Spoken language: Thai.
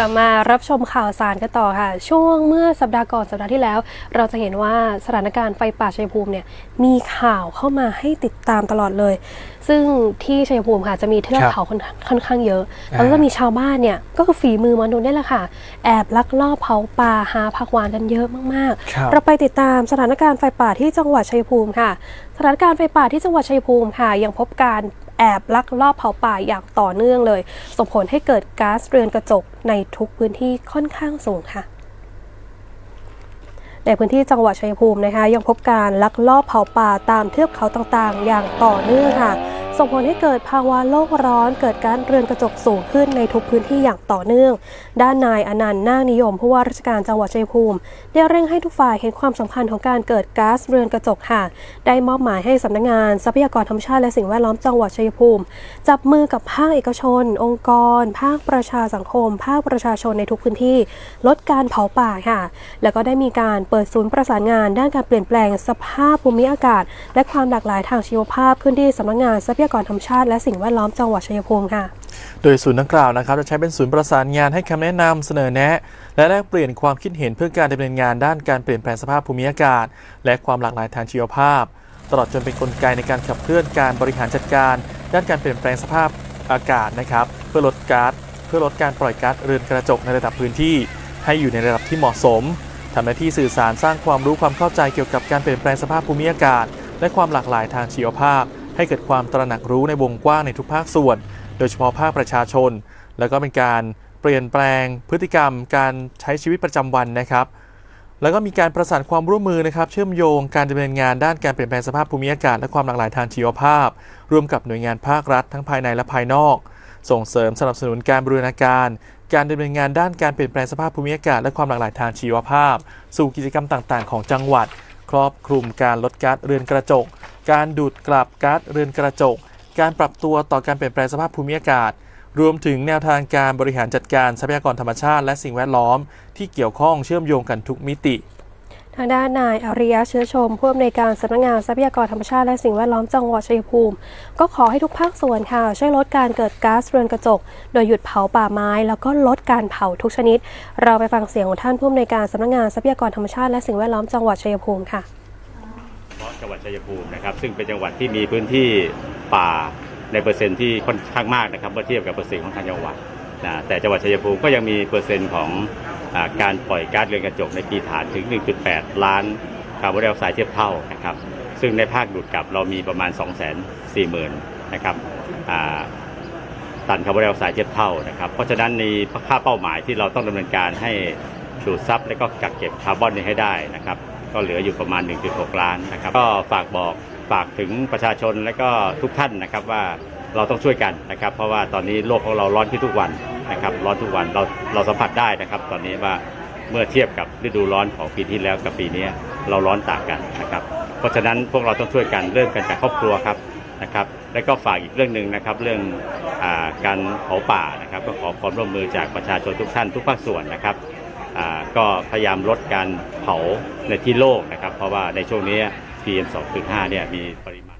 ลับมารับชมข่าวสารกันต่อค่ะ ช่วงเมื่อสัปดาห์ก่อนสัปดาห์ที่แล้ว เราจะเห็นว่าสถานการณ์ไฟป่าชัยภูมิเนี่ยมีข่าวเข้ามาให้ติดตามตลอดเลย ซึ่งที่ชัยภูมิค่ะจะมีเทือกครับเขาค่อนค่อนข้างเยอะอ่าแล้วก็มีชาวบ้านเนี่ยก็คือฝีมือมนุษย์นี่แหละค่ะ แอบลักลอบเผาป่าหาผักหวานกันเยอะมากครับๆเราไปติดตามสถานการณ์ไฟป่าที่จังหวัดชัยภูมิค่ะ สถานการณ์ไฟป่าที่จังหวัดชัยภูมิค่ะ ยังพบการแอบลักลอบเผาป่าอย่างต่อเนื่องเลย ส่งผลให้เกิดก๊าซเรือนกระจกในทุกพื้นที่ค่อนข้างสูงค่ะในพื้นที่จังหวัดชัยภูมินะคะ ยังพบการลักลอบเผาป่าตามเทือกเขาต่างๆ อย่างต่อเนื่องค่ะ ส่งผลให้เกิดภาวะโลกร้อน เกิดการเรือนกระจกสูงขึ้นในทุกพื้นที่อย่างต่อเนื่อง ด้านนายอนันต์นาคนิยมผู้ว่าราชการจังหวัดชัยภูมิ ได้เร่งให้ทุกฝ่ายเห็นความสำคัญของการเกิดก๊าซเรือนกระจกค่ะ ได้มอบหมายให้สำนักงาน ทรัพยากรธรรมชาติและสิ่งแวดล้อมจังหวัดชัยภูมิ จับมือกับภาคเอกชน องค์กร ภาคประชาสังคม ภาคประชาชนในทุกพื้นที่ ลดการเผาป่าค่ะ แล้วก็ได้มีการเปิดศูนย์ประสานงาน ด้านการเปลี่ยนแปลงสภาพภูมิอากาศ และความหลากหลายทางชีวภาพขึ้นที่สำนักงานทรัพยากรธรรมชาติและสิ่งแวดล้อมจังหวัดชัยภูมิค่ะ โดยศูนย์ดังกล่าวนะครับจะใช้เป็นศูนย์ประสานงานให้คำแนะนำเสนอแนะ และแลกเปลี่ยนความคิดเห็นเพื่อการดำเนินงานด้านการเปลี่ยนแปลงสภาพภูมิอากาศ และความหลากหลายทางชีวภาพ ตลอดจนเป็นกลไกในการขับเคลื่อนการบริหารจัดการ ด้านการเปลี่ยนแปลงสภาพอากาศนะครับ เพื่อลดก๊าซเพื่อลดการปล่อยก๊าซเรือนกระจกในระดับพื้นที่ ให้อยู่ในระดับที่เหมาะสมทำหน้าที่สื่อสารสร้างความรู้ความเข้าใจเกี่ยวกับการเปลี่ยนแปลงสภาพภูมิอากาศ และความหลากหลายทางชีวภาพ ให้เกิดความตระหนักรู้ในวงกว้างในทุกภาคส่วน โดยเฉพาะภาคประชาชน แล้วก็เป็นการเปลี่ยนแปลงพฤติกรรมการใช้ชีวิตประจำวันนะครับ แล้วก็มีการประสานความร่วมมือนะครับ เชื่อมโยงการดำเนินงานด้านการเปลี่ยนแปลงสภาพภูมิอากาศและความหลากหลายทางชีวภาพ ร่วมกับหน่วยงานภาครัฐ ทั้งภายในและภายนอก ส่งเสริมสนับสนุนการบรูรณาการ การดำเนินงานด้านการเปลี่ยนแปลงสภาพภูมิอากาศและความหลากหลายทางชีวภาพ สู่กิจกรรมต่าง ๆ ของจังหวัด ครอบคลุมการลดก๊าซเรือนกระจก การดูดกลับก๊าซเรือนกระจก การปรับตัวต่อการเปลี่ยนแปลงสภาพภูมิอากาศ รวมถึงแนวทางการบริหารจัดการทรัพยากรธรรมชาติและสิ่งแวดล้อม ที่เกี่ยวข้องเชื่อมโยงกันทุกมิติทางด้านนายอริยะเชื้อชมผู้อำนวยการสำนักงานทรัพยากรธรรมชาติและสิ่งแวดล้อมจังหวัดชัยภูมิ ก็ขอให้ทุกภาคส่วนค่ะ ช่วยลดการเกิดก๊าซเรือนกระจก โดยหยุดเผาป่าไม้ แล้วก็ลดการเผาทุกชนิด เราไปฟังเสียงของท่านผู้อำนวยการสำนักงานทรัพยากรธรรมชาติและสิ่งแวดล้อมจังหวัดชัยภูมิค่ะเพราะ จังหวัดชัยภูมินะครับ ซึ่งเป็นจังหวัดที่มีพื้นที่ป่าในเปอร์เซ็นต์ที่ค่อนข้างมากนะครับเมื่อเทียบกับเปอร์เซ็นต์ของทางจังหวัดนะแต่จังหวัดชัยภูมิก็ยังมีเปอร์เซ็นต์ของอการปล่อยก๊าซเรือนกระจกในปีฐานถึง 1.8 ล้านคาร์บอนไดออกไซด์เทียบเท่านะครับ ซึ่งในภาคดูดกลับเรามีประมาณ 2 4 0 0 0 0นะครับตันคาร์บอนไดออกไซด์เทียบเท่านะครับ เพราะฉะนั้นในค่าเป้าหมายที่เราต้องดำเนินการให้ดูดซับและก็กักเก็บคาร์บอนนี้ให้ได้นะครับ ก็เหลืออยู่ประมาณ 1.6 ล้านนะครับก็ฝากบอกฝากถึงประชาชนและก็ทุกท่านนะครับว่าเราต้องช่วยกันนะครับ เพราะว่าตอนนี้โลกของเราร้อนขึ้นทุกวันนะครับร้อนทุกวันเราเราสัมผัสได้นะครับ ตอนนี้ว่าเมื่อเทียบกับฤดูร้อนของปีที่แล้วกับปีนี้เราร้อนต่างกันนะครับ เพราะฉะนั้นพวกเราต้องช่วยกันเริ่มกันจากครอบครัวครับนะครับและก็ฝากอีกเรื่องหนึ่งนะครับเรื่องอการเผาป่านะครับก็ขอความร่วมมือจากประชาชนทุกท่านทุกภาคส่วนนะครับ ก็พยายามลดการเผาในที่โล่งนะครับ เพราะว่าในช่วงนี้ PM 2.5 เนี่ยมีปริมาณ